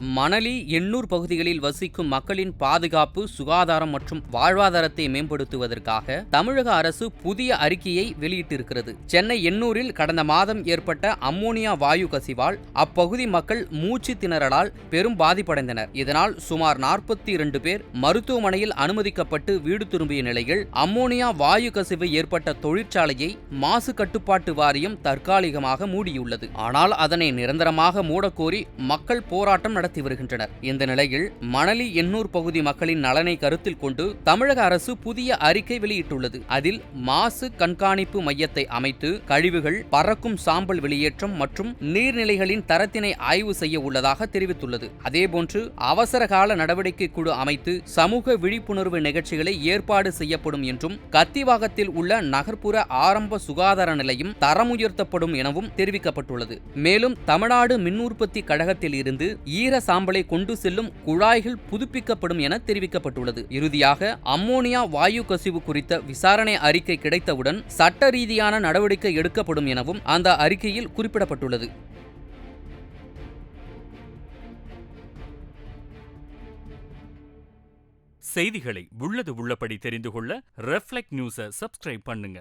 மணலி எண்ணூர் பகுதிகளில் வசிக்கும் மக்களின் பாதுகாப்பு சுகாதாரம் மற்றும் வாழ்வாதாரத்தை மேம்படுத்துவதற்காக தமிழக அரசு புதிய அறிக்கையை வெளியிட்டிருக்கிறது. சென்னை எண்ணூரில் கடந்த மாதம் ஏற்பட்ட அம்மோனியா வாயு கசிவால் அப்பகுதி மக்கள் மூச்சு திணறலால் பெரும் பாதிப்படைந்தனர். இதனால் சுமார் நாற்பத்தி இரண்டு பேர் மருத்துவமனையில் அனுமதிக்கப்பட்டு வீடு திரும்பிய நிலையில் அம்மோனியா வாயு கசிவு ஏற்பட்ட தொழிற்சாலையை மாசு கட்டுப்பாட்டு வாரியம் தற்காலிகமாக மூடியுள்ளது. ஆனால் அதனை நிரந்தரமாக மூடக்கோரி மக்கள் போராட்டம் நடத்தி வருகின்றனர். இந்த நிலையில் மணலி எண்ணூர் பகுதி மக்களின் நலனை கருத்தில் கொண்டு தமிழக அரசு புதிய அறிக்கை வெளியிட்டுள்ளது. அதில் மாசு கண்காணிப்பு மையத்தை அமைத்து கழிவுகள் பறக்கும் சாம்பல் வெளியேற்றம் மற்றும் நீர்நிலைகளின் தரத்தினை ஆய்வு செய்ய உள்ளதாக தெரிவித்துள்ளது. அதேபோன்று அவசர கால நடவடிக்கை குழு அமைத்து சமூக விழிப்புணர்வு நிகழ்ச்சிகளை ஏற்பாடு செய்யப்படும் என்றும் கத்திவாகத்தில் உள்ள நகர்ப்புற ஆரம்ப சுகாதார நிலையம் தரமுயர்த்தப்படும் எனவும் தெரிவிக்கப்பட்டுள்ளது. மேலும் தமிழ்நாடு மின் உற்பத்தி கழகத்தில் இருந்து ஈர சாம்பலை கொண்டு செல்லும் குழாய்கள் புதுப்பிக்கப்படும் என தெரிவிக்கப்பட்டுள்ளது. இறுதியாக அம்மோனியா வாயு கசிவு குறித்த விசாரணை அறிக்கை கிடைத்தவுடன் சட்ட ரீதியான நடவடிக்கை எடுக்கப்படும் எனவும் அந்த அறிக்கையில் குறிப்பிடப்பட்டுள்ளது. செய்திகளை உள்ளது உள்ளபடி தெரிந்து கொள்ள ரெஃப்ளெக்ட் நியூஸை சப்ஸ்கிரைப் பண்ணுங்க.